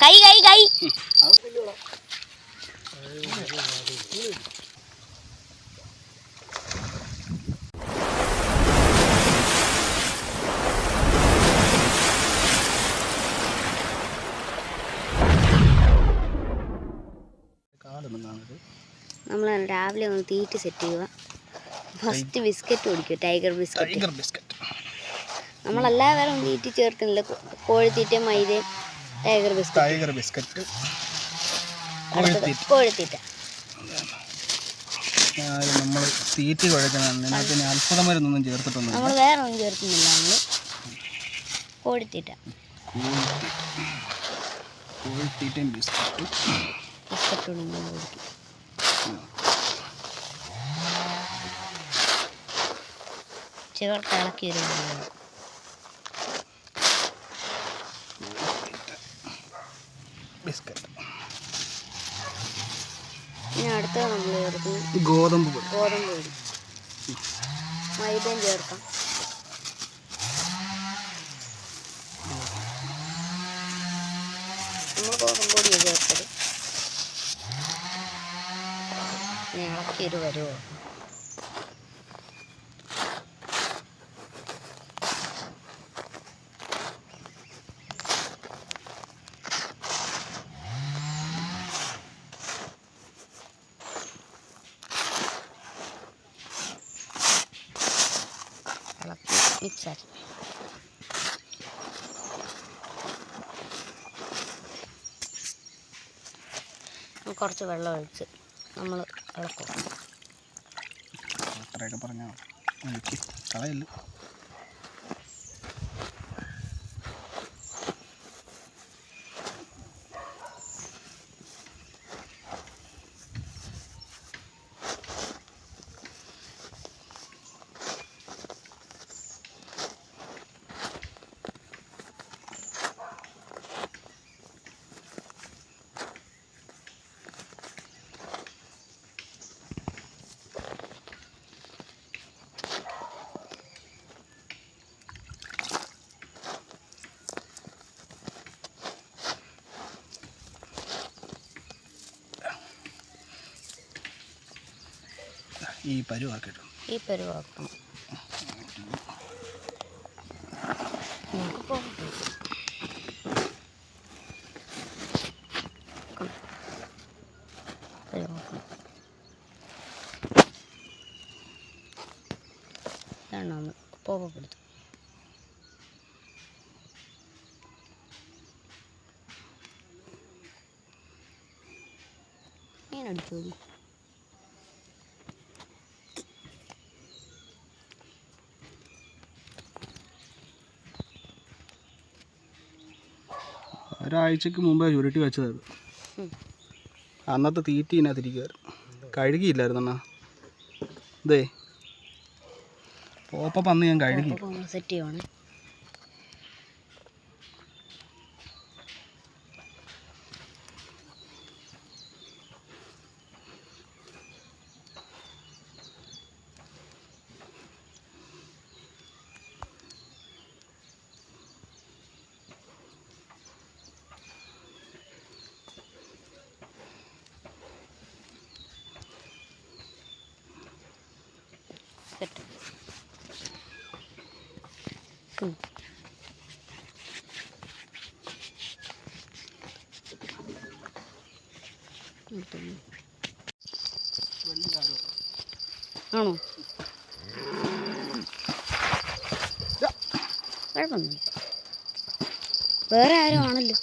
കൈ കൈ കൈ. നമ്മൾ രാവിലെ ഒന്ന് തീറ്റ സെറ്റ് ചെയ്യുക. ഫസ്റ്റ് ബിസ്ക്കറ്റ് കുടിക്കും ടൈഗർ ബിസ്ക്കറ്റ് ടൈഗർ ബിസ്ക്കറ്റ് നമ്മളല്ലാ വേറെ ഒന്നും തീറ്റ ചേർക്കുന്നില്ല. കോഴിത്തീറ്റ മൈദയും. ടൈഗർ ബിസ്ക്കറ്റ് ടൈഗർ ബിസ്ക്കറ്റ് കോഴിത്തീറ്റ. നമ്മൾ തീറ്റ കുഴക്കണം ഇതിനകത്ത് ഇനി അത്ഭുത മരുന്നൊന്നും ചേർത്തിട്ടൊന്നും നമ്മൾ വേറെ ഒന്നും ചേർക്കുന്നില്ല നമ്മൾ കോഴിത്തീറ്റ. കോഴിത്തീറ്റയും ബിസ്ക്കറ്റും. ബിസ്ക്കറ്റും ചേർത്ത് ഇളക്കി വരുമ്പോൾ ബിസ്ക്കറ്റ് ഇനി അടുത്തത് നമ്മൾ ചേർക്കുന്നത് ഗോതമ്പ് പൊടി. ഗോതമ്പ് പൊടി. മൈദയും ചേർക്കാം. നമ്മൾ ഗോതമ്പ് പൊടിയാണ് ചേർത്തത് ഇനി ഇളക്കി ഒരു വരുമോ ഇളക്കി മിക്സാക്കി കുറച്ച് വെള്ളം ഒഴിച്ച് നമ്മൾ ഇളക്കും. അത്രയൊക്കെ പറഞ്ഞാൽ കളയല്ല ഈ പരുവാക്കിട്ടു. ഈ പരുവാക്കണം. പോകപ്പെടുത്തും ഞാൻ ഒരാഴ്ചക്ക് മുമ്പേ ചുരുട്ടി വെച്ചത് ഉം. അന്നത്തെ തീറ്റി ഇതിനകത്തിരിക്കുമായിരുന്നു കഴുകിയില്ലായിരുന്നു അണ്ണാ. ഇതേ പോപ്പ പന്ന് ഞാൻ കഴുകി. സെറ്റ് ചെയ്യുവാണ്. എടുത്തോളൂ. ആണോ? കുഴപ്പമൊന്നുമില്ല. വേറെ ആരും ആണല്ലോ.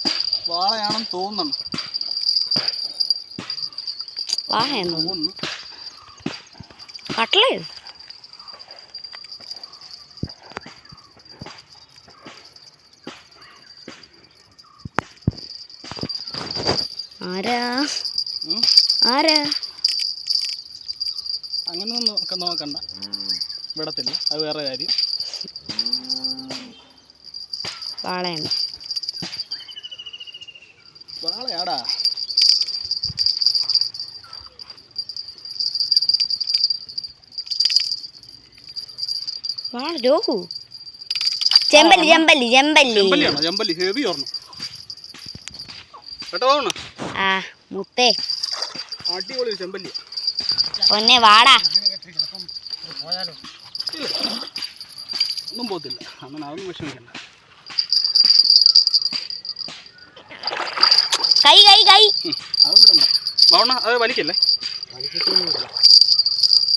വാളയാണെന്ന് തോന്നണം വാഹയെന്നോ തോന്നുന്നു. കട്ടലയോ ആരാ? ആരാ? അങ്ങനെ ഒക്കെ നോക്കണ്ട. വിടത്തില്ല. അത് വേറെ കാര്യം. വാളയാണ് വാളയാടാ. വാള രോഹു. ചെമ്പല്ലി ചെമ്പല്ലി ചെമ്പല്ലി. ചെമ്പല്ലി ഹെവി ഓർണം കേട്ടോ ആ മുത്തേ. അടിപൊളി ചെമ്പല്ലി. പൊന്നെ വാടാ. ഒന്നും പോകത്തില്ല. അങ്ങനെ അതൊന്നും വിഷമിക്കണ്ട. കൈ കൈ കൈ. ബാവണ അത് വലിക്കല്ലേ?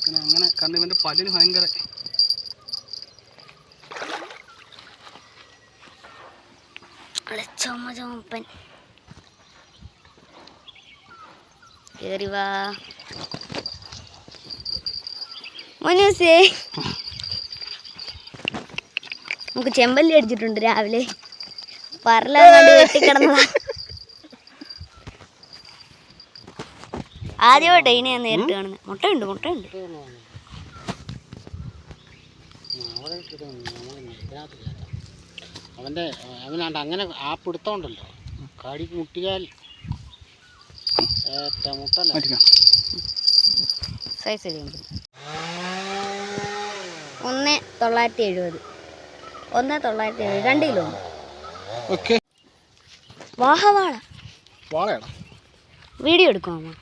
അങ്ങനെ അങ്ങനെ കാരണം ഇവന്റെ പല്ലിന് ഭയങ്കര ചുമ ചുമപ്പൻ. കേറി വാ. നമുക്ക് ചെമ്പല്ലി അടിച്ചിട്ടുണ്ട് രാവിലെ. പറലാണ്ട് ആദ്യമായിട്ടോ ഇനി ഞാൻ നേരിട്ട് കാണുന്നത് മുട്ടയുണ്ട് മുട്ടയുണ്ട്. അവന്റെ അവനാണ്ട് അങ്ങനെ ആ പിടുത്തമുണ്ടല്ലോ കാടി മുട്ടിയാൽ സൈസ് ചെയ്യുമ്പോൾ ഒന്ന് തൊള്ളായിരത്തി എഴുപത്. ഒന്ന് തൊള്ളായിരത്തി എഴുപത്. രണ്ട് കിലോ ഓക്കെ. വാഹവാള വീഡിയോ എടുക്കുമോ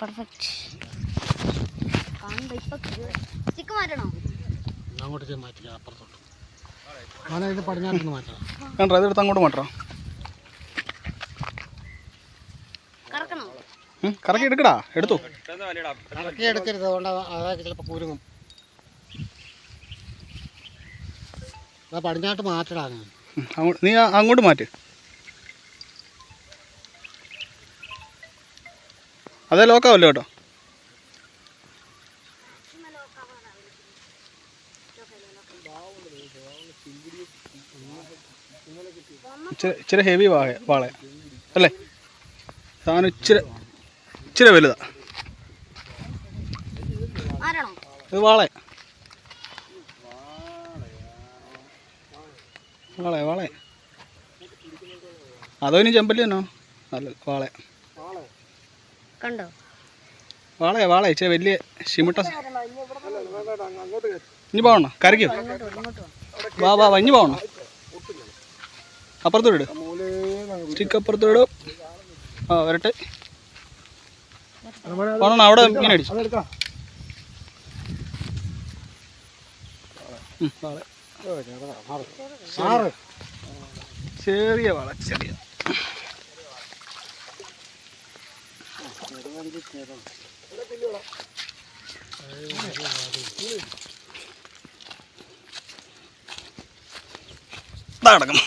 പെർഫെക്റ്റ് സ്റ്റിക്ക് മാറ്റണോ? അങ്ങോട്ട് മാറ്റിക്കാം മാറ്റില്ല അപ്പുറത്തോട്ട് മാറ്റണം. അതെടുത്ത് അങ്ങോട്ട് മാറ്റാം കറക്കി എടുക്കടാ എടുത്തു. കറക്കി എടുക്കരുത് അതുകൊണ്ട് അതൊക്കെ ചിലപ്പോൾ കുരുങ്ങും പടിഞ്ഞാട്ട് മാറ്റടാ നീ അങ്ങോട്ട് മാറ്റ്. അതേ ലോക്കാവല്ലോ കേട്ടോ. ഇച്ചിരി ഇച്ചിരി ഹെവി വാഴ വാള. അല്ലേ? സാധനം ഇച്ചിരി ഇച്ചിരി വലുതാ. ഇത് വാള. വാള വാള. അതോ ഇനി ചെമ്പല്ലി തന്നോ അല്ല വാള. കണ്ടോ? വാളെ വാള ഇച്ചിരി വലിയ ഷിമിട്ട ഇനി പോകണം? കരയ്ക്കോ. വാ വാ വാ ഇനി പോകണം? അപ്പുറത്തോട് ഇടും. സ്റ്റിക്ക് അപ്പുറത്തോട് ആ വരട്ടെ. പോണോ? അവിടെ ഇങ്ങനെ അടിച്ചു. ചെറിയ വാള ചെറിയ നടക്കും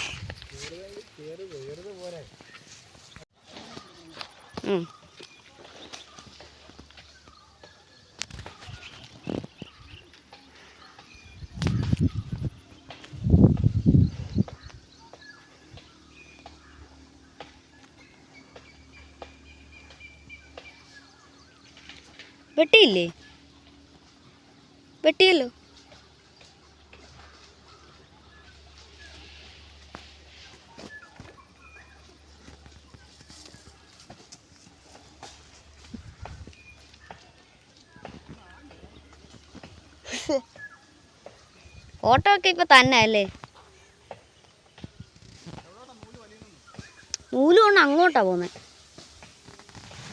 ഉം. വെട്ടിയില്ലേ വെട്ടിയല്ലോ ഒക്കെ ഇപ്പൊ തന്നെ അല്ലേ നൂൽ കൊണ്ട് അങ്ങോട്ടാ പോന്നെ.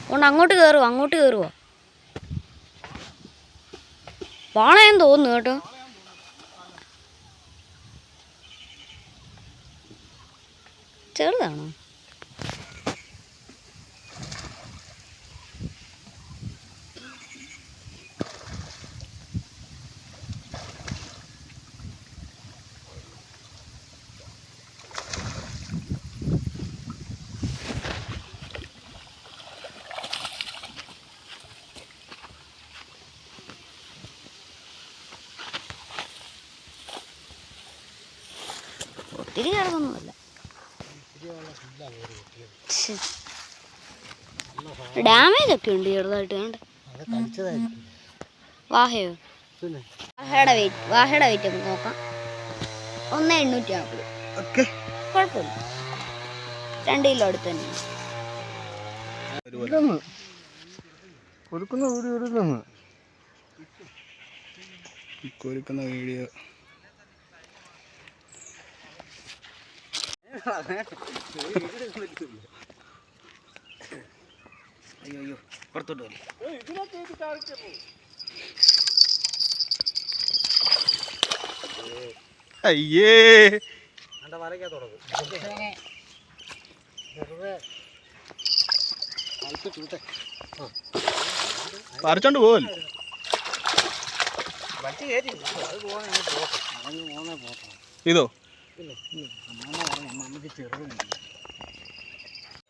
കൊണ്ട് അങ്ങോട്ട് കയറുവോ അങ്ങോട്ട് കയറുവോ വാളയെന്ന് തോന്നുന്നു കേട്ടോ. ചെറുതാണോ ഒത്തിരി ചെറുതൊന്നുമല്ല ഡാമേജ് ഒക്കെ ഉണ്ട് ചെറുതായിട്ട് കണ്ട്? അത് കഴിച്ചതായിരിക്കും. വാഹയോ? പിന്നെ? വാഹയുടെ വെയിറ്റ് വാഹയുടെ വെയിറ്റ് ഒന്ന് നോക്കാം. ഒന്ന് എണ്ണൂറ്റി നാൽപ്പത് ഓക്കെ. കുഴപ്പമില്ല. രണ്ട് കിലോ അടുത്ത് തന്നെ. കൊടുക്കുന്ന വീഡിയോ എടുക്കുന്നു. കുരുക്കുന്ന വീഡിയോ. അയ്യോ അയ്യോ പുറത്തോട്ട് പോലെ അയ്യേ പറിച്ചോണ്ട് പോവല്ലേ? ഇതോ?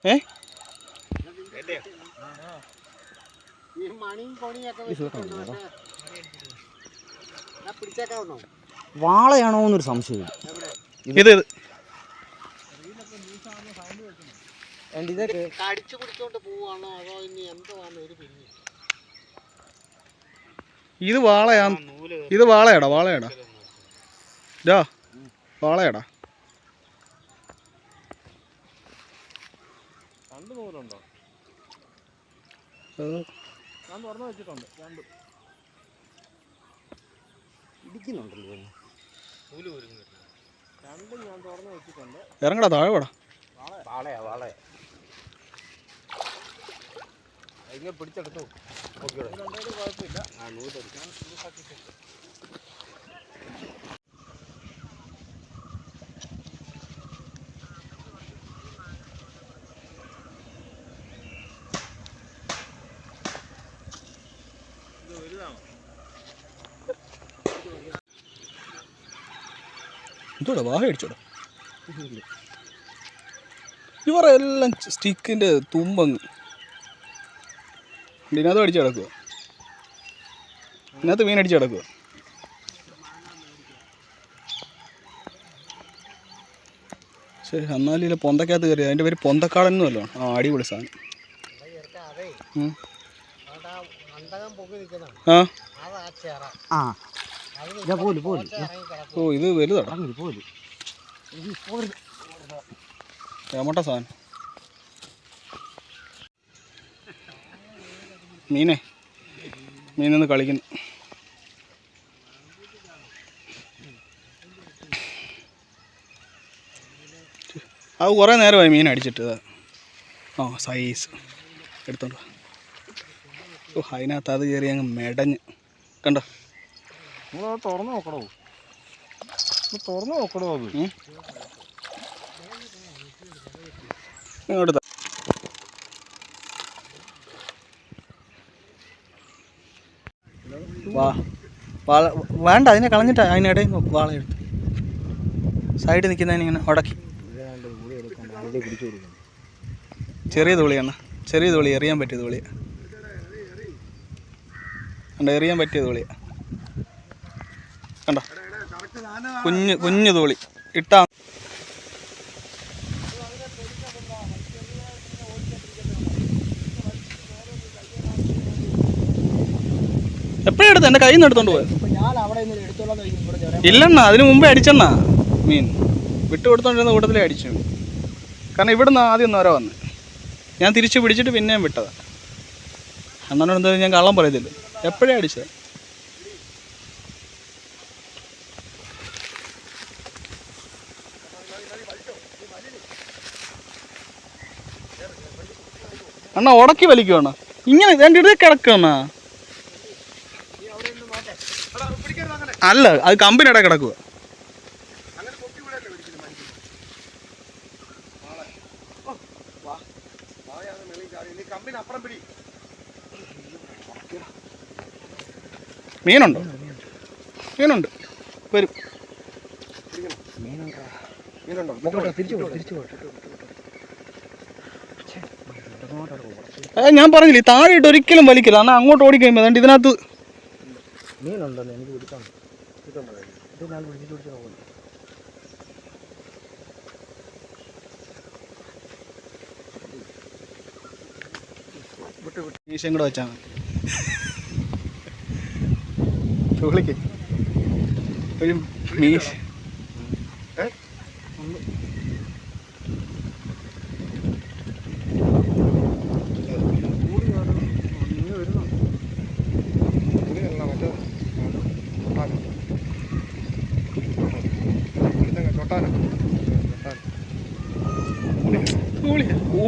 ഏ? ഈ മണിയും കൊണിയൊക്കെ പിടിച്ചേക്കാവുന്നോ വാളയാണോ എന്നൊരു സംശയം ഇത് ഇത് ഇതൊക്കെ കടിച്ചു പിടിച്ചോണ്ട് പോവാണോ അതോ ഇനി ഒരു ഇത് വാളയാ ഇത് വാളയാടാ വാളയാടാ. ഡാ വാളയാടാ. രണ്ട് നൂലുണ്ടോ? ഞാൻ തുറന്നു വെച്ചിട്ടുണ്ട് രണ്ട്. ഇടിക്കുന്നുണ്ടല്ലോ രണ്ടും ഞാൻ തുറന്നു വെച്ചിട്ടുണ്ട്. ഇറങ്ങടാ താഴെ വേടാ. വാളയാ വാളയാ. ഇങ്ങനെ പിടിച്ചെടുത്തു കുഴപ്പമില്ല. ആ നൂലെടുക്കാം എന്തോടാ വാഹ അടിച്ചോടാ. ഇവരെ എല്ലാം സ്റ്റിക്കിന്റെ തുമ്പങ്ങ്. ഇതിനകത്ത് അടിച്ച് കിടക്കുക ഇതിനകത്ത് മീൻ അടിച്ച് കിടക്കുക ശരി എന്നാലും ഇല്ല പൊന്തക്കകത്ത് കയറി അതിന്റെ പേര് പൊന്തക്കാടൻ എന്നല്ലോ ആ അടിപൊളി സാധനം. ആ. പോൽ പോൽ. ഓ ഇത് വലുതാണ് പോൽ. ഏമട്ട സാധനം. മീനെ. മീനൊന്ന് കളിക്കുന്നു. അത് കുറേ നേരമായി മീൻ അടിച്ചിട്ട്. ആ സൈസ് എടുത്തോണ്ട്. ഓ അതിനകത്ത് അത് കയറി അങ്ങ് മെടഞ്ഞ്. കണ്ടോ? നിങ്ങൾ തുറന്നു നോക്കണോ തുറന്നു നോക്കണോ അത്. ഇങ്ങോട്ട് വാള വേണ്ട അതിനെ കളഞ്ഞിട്ട് അതിനിടയിൽ വാള എടുത്ത്. സൈഡിൽ നിൽക്കുന്നതിനിങ്ങനെ ഉടക്കി. ചെറിയ തുളിയാണ് ചെറിയ തുളി എറിയാൻ പറ്റിയ തുളിയാ കണ്ടോ എറിയാൻ പറ്റിയ തുളിയാ കണ്ടോ? കുഞ്ഞ് കുഞ്ഞു തോളി ഇട്ടാ എപ്പോഴും എടുത്ത്? എന്റെ കയ്യിൽ നിന്ന് എടുത്തോണ്ട് പോയത് ഇല്ലെണ്ണ അതിന് മുമ്പേ അടിച്ചെണ്ണ. മീൻ. വിട്ടു കൊടുത്തോണ്ടിരുന്ന കൂട്ടത്തിലേ അടിച്ചു. കാരണം ഇവിടുന്ന് ആദ്യം ഒന്നോരോ വന്ന്. ഞാൻ തിരിച്ച് പിടിച്ചിട്ട് പിന്നെയും വിട്ടതാ. അണ്ണനോട് എന്തായാലും ഞാൻ കള്ളം പറയത്തില്ല. എപ്പോഴേ അടിച്ചത്? അണ്ണ ഉടക്കി വലിക്കുവാണ് ഇങ്ങനെ എന്റെ ഇടയിൽ കിടക്കണ അല്ല അത് കമ്പിനിടെ കിടക്കുക. മീനുണ്ടോ? മീനുണ്ട്. വരും. തിരിച്ചു പോ തിരിച്ചു പോ. ഏ ഞാൻ പറഞ്ഞില്ലേ താഴെ ഇട്ട് ഒരിക്കലും വലിക്കില്ല എന്നാ അങ്ങോട്ട് ഓടിക്കഴിയുമ്പോൾ അതുകൊണ്ട് ഇതിനകത്ത് മീനുണ്ടല്ലോ എനിക്ക് പിടിക്കാൻ മീശയും കൂടെ വെച്ചാൽ മതി. വിളിക്ക്. ഒരു മീശ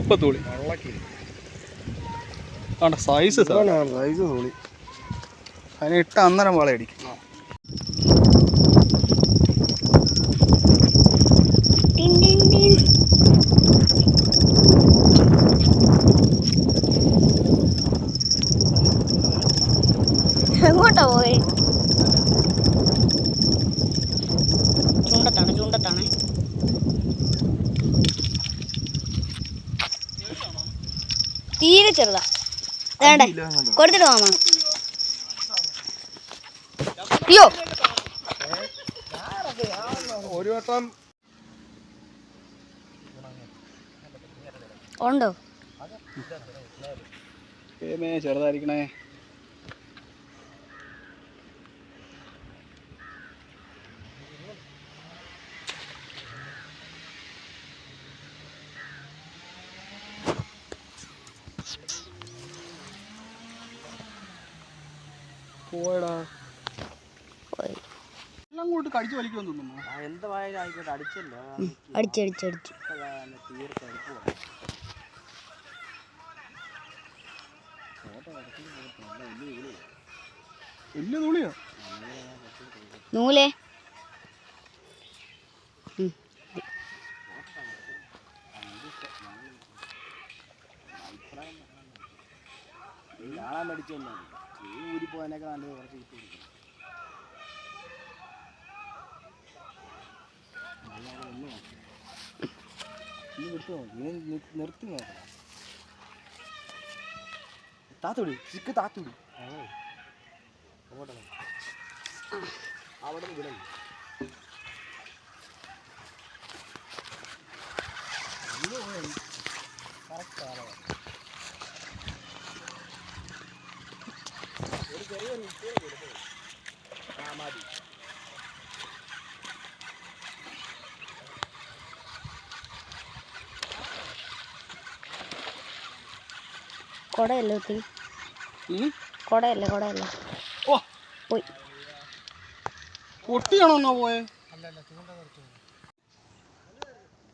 ഊപ്പ തൂളി സൈസ് സൈസ് തോളി അതിന് ഇട്ട അന്നേരം വാള വേണ്ട? കൊടുത്തിട്ട് പോവാ അയ്യോ. ഒരു വട്ടം. ഉണ്ടോ? ചെറുതായിരിക്കണേ. പോയടാ. എല്ലാം കൂട്ട് കടിച്ചു വലിക്കുമെന്ന് തോന്നുന്നു എന്തായാലും ആയിക്കോട്ടെ അടിച്ചല്ലോ. അടിച്ചടിച്ചടിച്ചു വലിയ തുണിയോ നൂലേ. കാണാൻ മേടിച്ചൊന്നും ഊരി പോകാനൊക്കെ നല്ലത് കുറച്ച് കിട്ടി കൊടുക്കും നീ വിട്ടു? നോക്ക് നിർത്തി നോക്കണം താത്തുടി ചിക്ക് താത്തുടി. അവിടെ വിടണം. കൊടയല്ലേ ഒത്തിരി? കൊടയല്ലേ കൊടയല്ലേ? ഓ. പോയി. പൊട്ടിയാണോ പോയെ?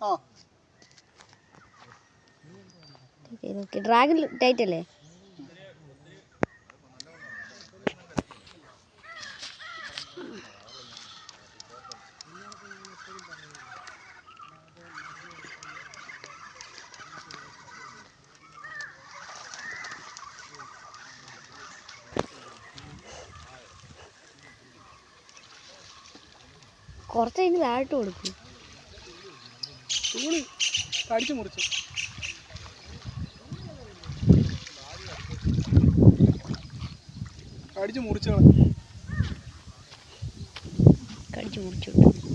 ആ. ഡ്രാഗൺ ടൈറ്റ് അല്ലേ? കുറച്ച് അതിന് താഴ്ട്ട് കൊടുക്കും. തുണി കടിച്ചു മുറിച്ചു. കടിച്ചു മുറിച്ചു കടിച്ചു മുറിച്ചു വിട്ടു.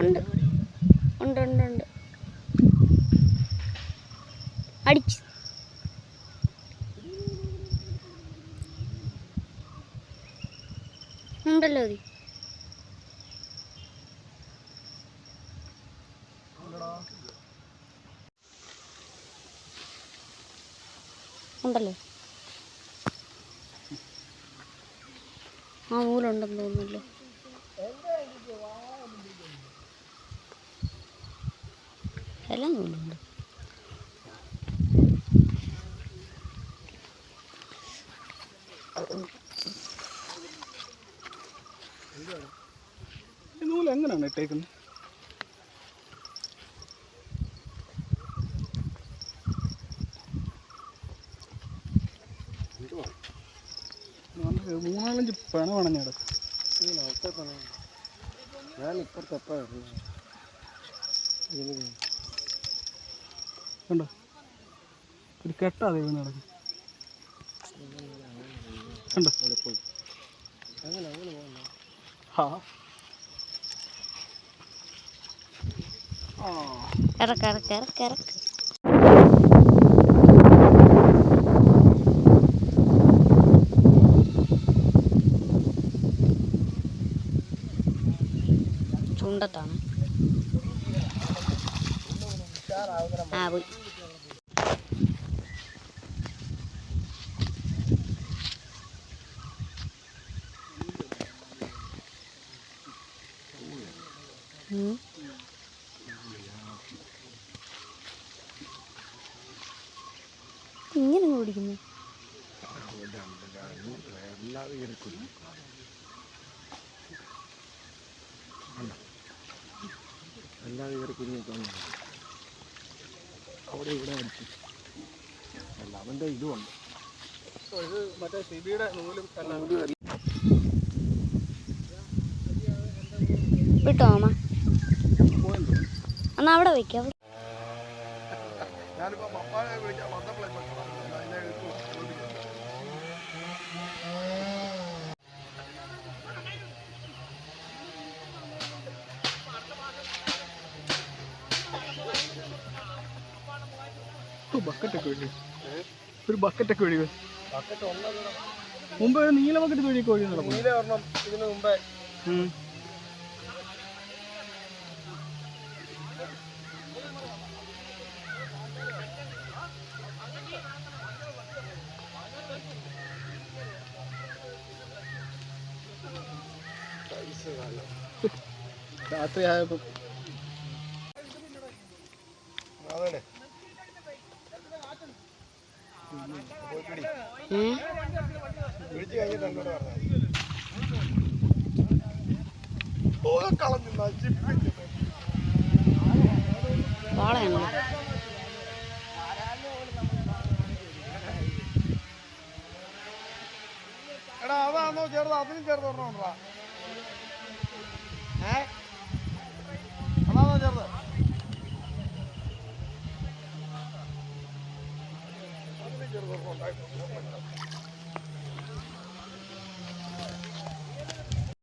ഉണ്ട് ഉണ്ട് ഉണ്ട് ഉണ്ട് അടിച്ചു ഉണ്ടല്ലോ അത് ഉണ്ടല്ലോ. ആ നൂലുണ്ടെന്ന് തോന്നുന്നല്ലോ? എല്ലാം ഈ നൂൽ നല്ല മൂന്നാലഞ്ച് പണ ഞാൻ ഞാൻ ഇപ്പുറത്തെ എപ്പോഴും കണ്ടോ? ഒരു കെട്ടാതെ ദൈവം നടക്കും. കണ്ടോ? അങ്ങനെ അങ്ങനെ പോകണ്ട ഹാ ഇറക്ക് ഇറക്ക് ഇറക്ക് ഇറക്ക്. ചുണ്ടത്താണ്. ആ പോയി. Mm-hmm. വിട്ടോ അമ്മ? എന്നാ അവിടെ വയ്ക്കാം ഒരു പപ്പായെ വിളിക്കാൻ വന്നപ്പോഴേ അതിനെ എടുത്തു ബക്കറ്റൊക്കെ വേണ്ടി ഒരു ബക്കറ്റൊക്കെ ഒഴിവ് മുമ്പ് ഒരു നീല ബക്കറ്റ് കോഴി നീല ഒരെണ്ണം ഇതിന് മുമ്പേ. രാത്രി ആയപ്പോ. അതല്ലേ എടാ അതാണോ ചെറുത് അതിനും ചെറുത് ഒരെണ്ണമുണ്ടാ ഏ